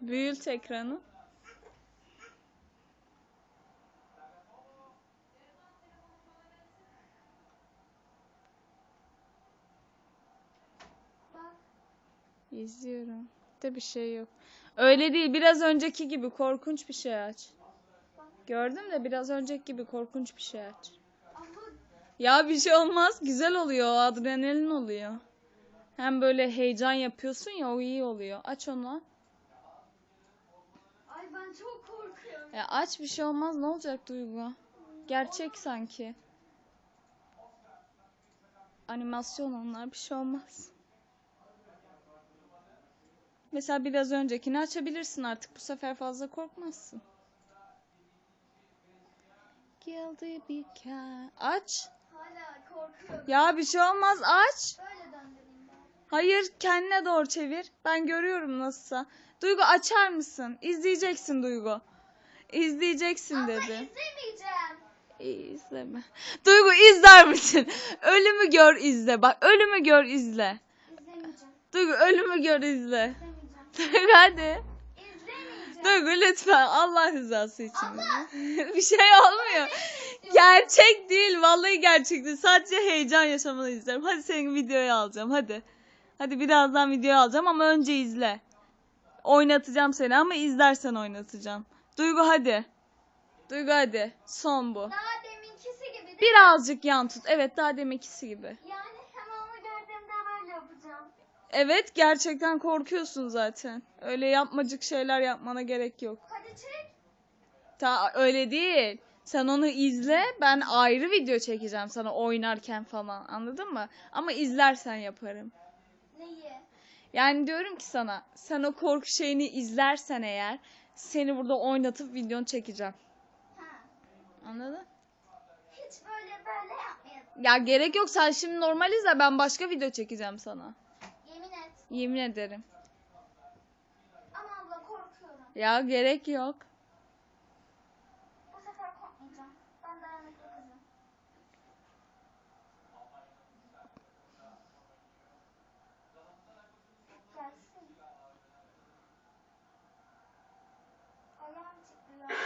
Büyült ekranı. İzliyorum. De bir şey yok. Öyle değil. Biraz önceki gibi korkunç bir şey aç. Gördüm de biraz önceki gibi korkunç bir şey aç. Ya bir şey olmaz. Güzel oluyor. Adrenalin oluyor. Hem böyle heyecan yapıyorsun ya o iyi oluyor. Aç onu. Ben çok korkuyorum. Ya aç bir şey olmaz. Ne olacak Duygu? Gerçek sanki. Animasyon onlar bir şey olmaz. Mesela biraz öncekini açabilirsin artık. Bu sefer fazla korkmazsın. Guilty because... Aç. Hala korkuyorum. Ya bir şey olmaz. Aç. Böyle. Hayır kendine doğru çevir. Ben görüyorum nasılsa. Duygu açar mısın? İzleyeceksin Duygu. İzleyeceksin Abla dedi. izlemeyeceğim. İyi izleme. Duygu izler misin? Ölümü gör izle. Bak ölümü gör izle. İzlemeyeceğim. Duygu ölümü gör izle. İzlemeyeceğim. Duygu hadi. İzlemeyeceğim. Duygu lütfen Allah rızası için. bir şey olmuyor. Gerçek değil. Vallahi gerçek değil. Sadece heyecan yaşamanı isterim. Hadi senin videoyu alacağım. Hadi. Hadi birazdan videoyu alacağım ama önce izle. Oynatacağım seni ama izlersen oynatacağım. Duygu hadi. Duygu hadi. Son bu. Daha deminkisi gibi değil? Birazcık yan tut. Evet daha deminkisi gibi. Yani hemen onu gördüğümde böyle yapacağım. Evet gerçekten korkuyorsun zaten. Öyle yapmacık şeyler yapmana gerek yok. Hadi çek. Ta öyle değil. Sen onu izle. Ben ayrı video çekeceğim sana oynarken falan. Anladın mı? Ama izlersen yaparım. Neyi? Yani diyorum ki sana sen o korku şeyini izlersen eğer seni burada oynatıp videonu çekeceğim. Ha. Anladın? Hiç böyle böyle yapmayalım. Ya gerek yok sen şimdi normal izle ben başka video çekeceğim sana. Yemin et. Yemin ederim. Ama abla korkuyorum. Ya gerek yok. 不要紧了。